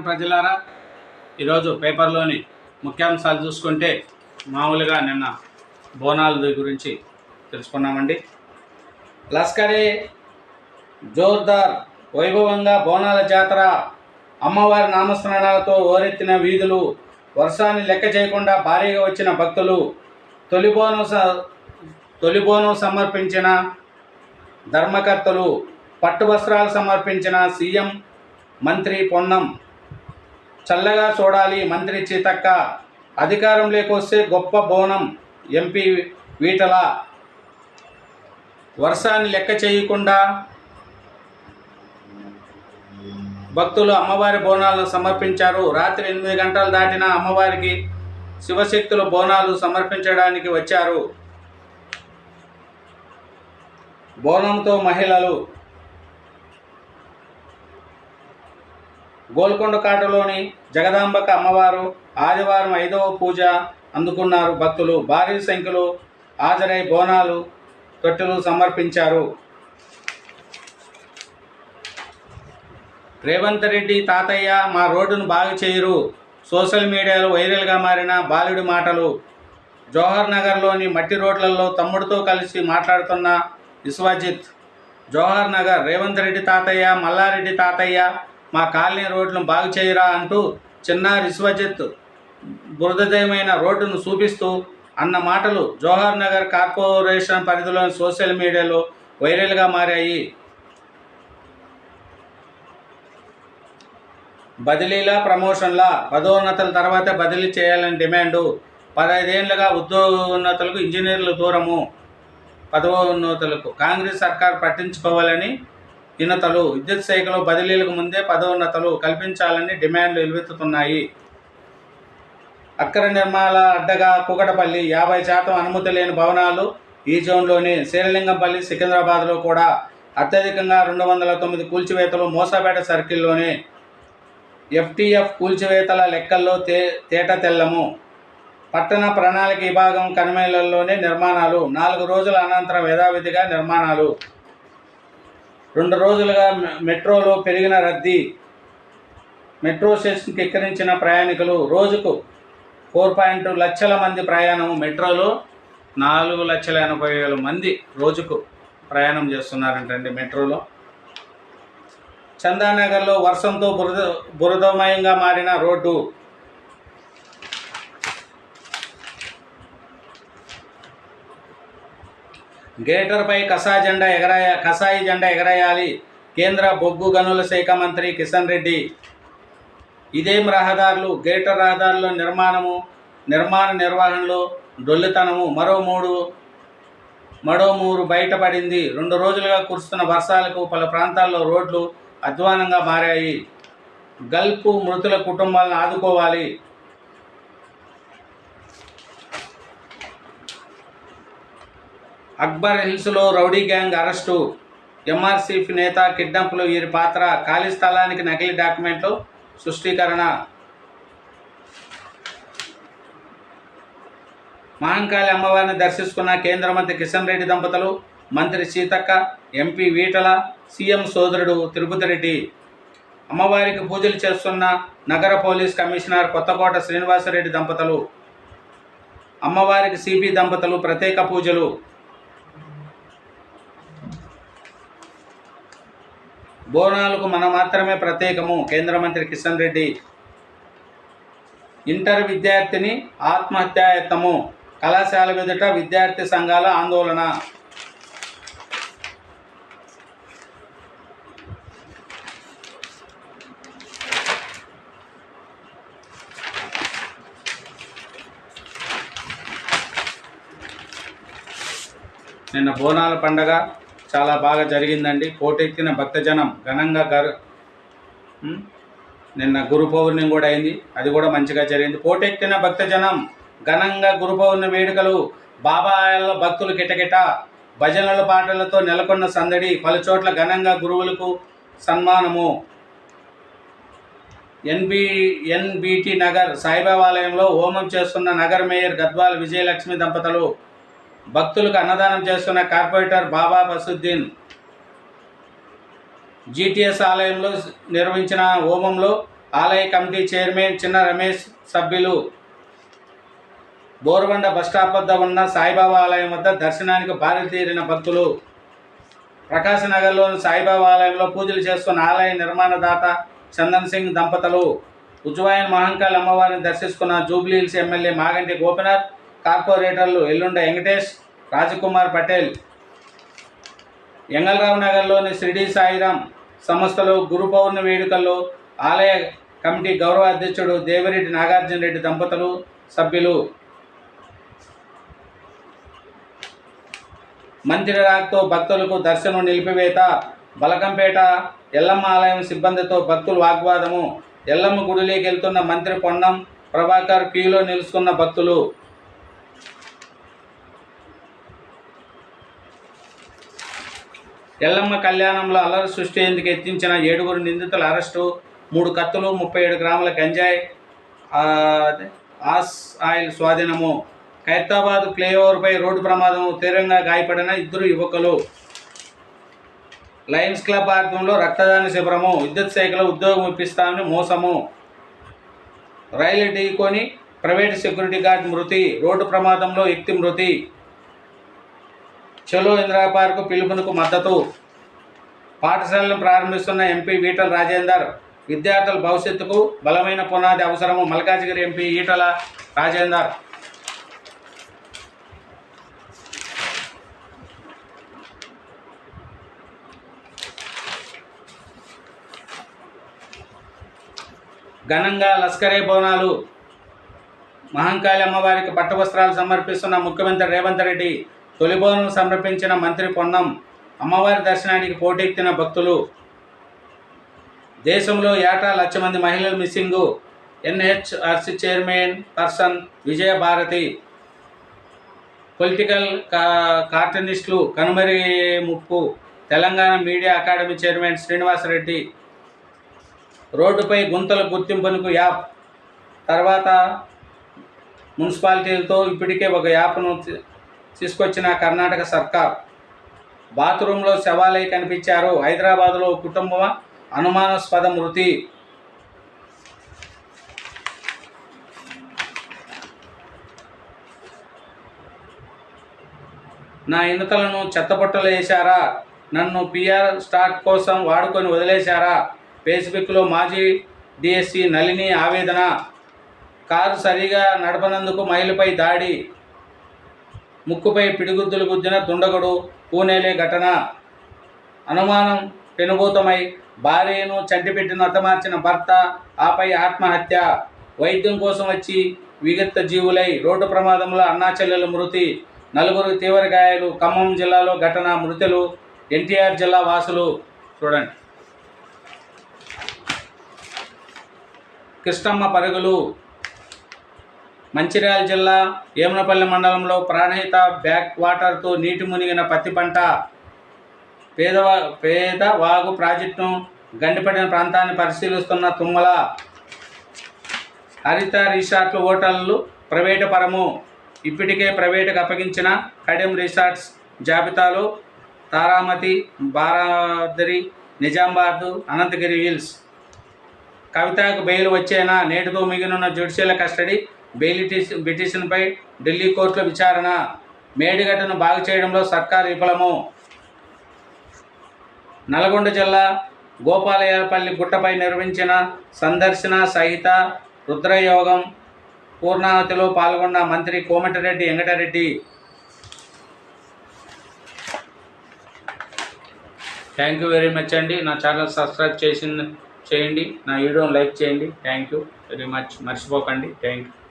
ప్రజలారా ఈరోజు పేపర్లోని ముఖ్యాంశాలు చూసుకుంటే మామూలుగా నిన్న బోనాల గురించి తెలుసుకున్నామండి. లస్కరే జోర్దార్ వైభవంగా బోనాల జాతర అమ్మవారి నామస్మరణాలతో ఓరెత్తిన వీధులు వర్షాన్ని లెక్క చేయకుండా భారీగా వచ్చిన భక్తులు తొలి బోనం స తొలి బోనం సమర్పించిన ధర్మకర్తలు పట్టు వస్త్రాలు సమర్పించిన సీఎం మంత్రి పొన్నం చల్లగా చూడాలి మంత్రి చీతక్క. అధికారం లేకొస్తే గొప్ప బోనం ఎంపీ వీటల. వర్షాన్ని లెక్క చేయకుండా భక్తులు అమ్మవారి బోనాలను సమర్పించారు. రాత్రి ఎనిమిది గంటలు దాటిన అమ్మవారికి శివశక్తులు బోనాలు సమర్పించడానికి వచ్చారు. బోనంతో మహిళలు గోల్కొండ కాటలోని జగదాంబక అమ్మవారు ఆదివారం ఐదవ పూజ అందుకున్నారు. భక్తులు భారీ సంఖ్యలో హాజరై బోనాలు తొట్టెలు సమర్పించారు. రేవంత్ రెడ్డి తాతయ్య మా రోడ్డును బాగు చేయరు. సోషల్ మీడియాలో వైరల్గా మారిన బాలుడి మాటలు. జోహర్ నగర్లోని మట్టి రోడ్లలో తమ్ముడితో కలిసి మాట్లాడుతున్న విశ్వజిత్ జోహర్ నగర్ రేవంత్ రెడ్డి తాతయ్య మల్లారెడ్డి తాతయ్య మా కాలనీ రోడ్లను బాగు చేయరా అంటూ చిన్నారి విశ్వజిత్ బురదయమైన రోడ్డును చూపిస్తూ అన్న మాటలు జోహర్ నగర్ కార్పొరేషన్ పరిధిలోని సోషల్ మీడియాలో వైరల్గా మారాయి. బదిలీల ప్రమోషన్ల పదోన్నతుల తర్వాత బదిలీ చేయాలని డిమాండు. పదహైదేళ్ళుగా ఉద్యోగోన్నతులకు ఇంజనీర్లు దూరము. పదవోన్నతులకు కాంగ్రెస్ సర్కార్ పట్టించుకోవాలని వినతలు విద్యుత్ శాఖలో బదిలీలకు ముందే పదోన్నతలు కల్పించాలని డిమాండ్లు ఎలువెత్తుతున్నాయి. అక్కర నిర్మాణ అడ్డగా కూకటపల్లి యాభై శాతం అనుమతి లేని భవనాలు ఈ జోన్లోని శ్రీలింగంపల్లి సికింద్రాబాద్లో కూడా అత్యధికంగా రెండు వందల తొమ్మిది కూల్చివేతలు మోసాపేట సర్కిల్లోనే. ఎఫ్టీఎఫ్ కూల్చివేతల లెక్కల్లో తే తేట తెల్లము. పట్టణ ప్రణాళిక విభాగం కనుమేలలోనే నిర్మాణాలు నాలుగు రోజుల అనంతరం యథావిధిగా నిర్మాణాలు. రెండు రోజులుగా మె- మెట్రోలో పెరిగిన రద్దీ మెట్రో స్టేషన్కి ఎక్కిరించిన ప్రయాణికులు రోజుకు ఫోర్ పాయింట్ లక్షల మంది ప్రయాణం మెట్రోలో నాలుగు లక్షల ఎనభై వేల మంది రోజుకు ప్రయాణం చేస్తున్నారంటండి మెట్రోలో. చందానగర్లో వర్షంతో బురద బురదమయంగా మారిన రోడ్డు గేటర్పై కసా జెండా ఎగరాయ కసాయి జెండా ఎగరేయాలి. కేంద్ర బొగ్గు గనుల శాఖ మంత్రి కిషన్ రెడ్డి. ఇదేం రహదారులు? గేటర్ రహదారుల నిర్మాణము నిర్మాణ నిర్వహణలో డొల్లితనము. మరో మూడు మరో మూడు బయటపడింది. రెండు రోజులుగా కురుస్తున్న వర్షాలకు పలు ప్రాంతాల్లో రోడ్లు అధ్వానంగా మారాయి. గల్ఫ్ మృతుల కుటుంబాలను ఆదుకోవాలి. అక్బర్ హిల్స్లో రౌడీ గ్యాంగ్ అరెస్టు. ఎంఆర్సీఫ్ నేత కిడ్నాప్లో వీరి పాత్ర. ఖాళీ స్థలానికి నకిలీ డాక్యుమెంట్లు సృష్టీకరణ. మహంకాళి అమ్మవారిని దర్శించుకున్న కేంద్ర మంత్రి కిషన్ రెడ్డి దంపతులు మంత్రి సీతక్క ఎంపీ వీటల సీఎం సోదరుడు తిరుపతి రెడ్డి. అమ్మవారికి పూజలు చేస్తున్న నగర పోలీస్ కమిషనర్ కొత్తకోట శ్రీనివాసరెడ్డి దంపతులు. అమ్మవారికి సిపి దంపతులు ప్రత్యేక పూజలు. బోనాలకు మన మాత్రమే ప్రత్యేకము. కేంద్ర మంత్రి కిషన్ రెడ్డి ఇంటర్ విద్యార్థిని ఆత్మహత్యాయత్తము. కళాశాల ఎదుట విద్యార్థి సంఘాల ఆందోళన. నిన్న బోనాల పండగ. చాలా బాగా జరిగిందండి. పోటెత్తిన భక్తజనం ఘనంగా గర్ నిన్న గురు పౌర్ణమి కూడా అయింది. అది కూడా మంచిగా జరిగింది. పోటెత్తిన భక్తజనం ఘనంగా గురు పౌర్ణమి వేడుకలు బాబాయాల్లో భక్తులు కిటకిట భజనల పాటలతో నెలకొన్న సందడి పలు చోట్ల ఘనంగా గురువులకు సన్మానము. ఎన్బి ఎన్బిటి నగర్ సాయిబాబాలయంలో హోమం చేస్తున్న నగర్ మేయర్ గద్వాల్ విజయలక్ష్మి దంపతులు భక్తులకు అన్నదానం చేస్తున్న కార్పొరేటర్ బాబా బసుద్దీన్ జీటీఎస్ ఆలయంలో నిర్వహించిన హోమంలో ఆలయ కమిటీ చైర్మన్ చిన్న రమేష్ సభ్యులు బోరుబండ బస్టాప్ వద్ద ఉన్న సాయిబాబా ఆలయం వద్ద దర్శనానికి భారీ తీరిన భక్తులు. ప్రకాశ్ నగర్లోని సాయిబాబా ఆలయంలో పూజలు చేస్తున్న ఆలయ నిర్మాణదాత చందన్ సింగ్ దంపతులు. ఉజ్వాయన్ మహంకాళి అమ్మవారిని దర్శించుకున్న జూబ్లీహిల్స్ ఎమ్మెల్యే మాగంటి గోపినాథ్ కార్పొరేటర్లు ఎల్లుండ వెంకటేష్ రాజకుమార్ పటేల్. ఎంగళరావు నగర్లోని షిరిడి సాయిరాం సంస్థలో గురు పౌర్ణమి వేడుకల్లో ఆలయ కమిటీ గౌరవ అధ్యక్షుడు దేవిరెడ్డి నాగార్జున రెడ్డి దంపతులు సభ్యులు. మంత్రి రాకతో భక్తులకు దర్శనం నిలిపివేత బలకంపేట ఎల్లమ్మ ఆలయం సిబ్బందితో భక్తులు వాగ్వాదము. ఎల్లమ్మ గుడిలోకి వెళ్తున్న మంత్రి పొన్నం ప్రభాకర్ క్యూలో నిలుచుకున్న భక్తులు. ఎల్లమ్మ కళ్యాణంలో అల్లరి సృష్టించేందుకు ఎత్తించిన ఏడుగురు నిందితుల అరెస్టు మూడు కత్తులు ముప్పై ఏడు గ్రాముల గంజాయి ఆస్ ఆయిల్ స్వాధీనము. ఖైరతాబాద్ ఫ్లైఓవర్పై రోడ్డు ప్రమాదం తీవ్రంగా గాయపడిన ఇద్దరు యువకులు. లయన్స్ క్లబ్ ఆధ్వర్యంలో రక్తదాన శిబిరము విద్యుత్ శాఖలో ఉద్యోగం ఇప్పిస్తామని మోసము. రైలు ఢీకొని ప్రైవేట్ సెక్యూరిటీ గార్డ్ మృతి రోడ్డు ప్రమాదంలో వ్యక్తి మృతి. చలో ఇందిరా పార్క్ పిలుపునకు మద్దతు. పాఠశాలను ప్రారంభిస్తున్న ఎంపీ ఈటల రాజేందర్ విద్యార్థుల భవిష్యత్తుకు బలమైన పునాది అవసరము మల్కాజిగిరి ఎంపీ ఈటల రాజేందర్. ఘనంగా లస్కరే బోనాలు. మహంకాళి అమ్మవారికి పట్టు వస్త్రాలు సమర్పిస్తున్న ముఖ్యమంత్రి రేవంత్ రెడ్డి తొలిబోనం సమర్పించిన మంత్రి పొన్నం అమ్మవారి దర్శనానికి పోటెత్తిన భక్తులు. దేశంలో ఏటా లక్ష మంది మహిళలు missing. NHRC chairman person Vijayabharathi political కా కార్టనిస్టులు కనుమరి ముప్పు Telangana media academy chairman Srinivasreddy. రోడ్డుపై గుంతల గుర్తింపునకు యాప్. తర్వాత మున్సిపాలిటీలతో ఇప్పటికే ఒక యాప్ను తీసుకొచ్చిన కర్ణాటక సర్కార్. బాత్రూంలో శవాలై కనిపించారు. హైదరాబాద్లో కుటుంబం అనుమానాస్పద మృతి నా ఎన్నికలను చెత్తబుట్టలు వేశారా? నన్ను పిఆర్ స్టార్ట్ కోసం వాడుకొని వదిలేశారా? ఫేస్బుక్లో మాజీ డిఎస్సి నళిని ఆవేదన. కారు సరిగా నడపనందుకు మైలుపై దాడి. ముక్కుపై పిడిగుద్దులు గుద్దిన దుండగుడు పూణేలే ఘటన. అనుమానం పెనుభూతమై భార్యను చంటిపెట్టి నతమార్చిన భర్త ఆపై ఆత్మహత్య. వైద్యం కోసం వచ్చి విగత్త జీవులై రోడ్డు ప్రమాదంలో అన్నాచెల్లెల మృతి. నలుగురు తీవ్ర గాయాలు. ఖమ్మం జిల్లాలో ఘటన మృతులు. ఎన్టీఆర్ జిల్లా వాసులు. చూడండి. కృష్ణమ్మ పరుగులు. మంచిర్యాల జిల్లా ఏమనపల్లి మండలంలో ప్రాణహిత బ్యాక్ వాటర్తో నీటి మునిగిన పత్తి పంట పేదవా పేద వాగు ప్రాజెక్టును గండిపడిన ప్రాంతాన్ని పరిశీలిస్తున్న తుమ్మల హరిత రిసార్ట్లు హోటళ్ళు ప్రైవేటు పరము ఇప్పటికే ప్రైవేటుకు అప్పగించిన కడెం రిసార్ట్స్ జాబితాలో తారామతి బారాదరి నిజామాబాద్ అనంతగిరి హిల్స్. కవితకు బెయిల్ వచ్చేనా? నేటితో మిగిలిన జ్యుడిషియల్ కస్టడీ బెయిల్ పిటిషన్పై ఢిల్లీ కోర్టులో విచారణ. మేడిగడ్డను బాగు చేయడంలో సర్కారు విఫలము. నల్గొండ జిల్లా గోపాలయపల్లి గుట్టపై నిర్వహించిన సందర్శన సహిత రుద్రయోగం పూర్ణాహతిలో పాల్గొన్న మంత్రి Komatireddy Venkatreddy. Thank you very much అండి. నా ఛానల్ సబ్స్క్రైబ్ చేసింది చేయండి. నా వీడియోని లైక్ చేయండి. Thank you very much. మర్చిపోకండి. Thank you.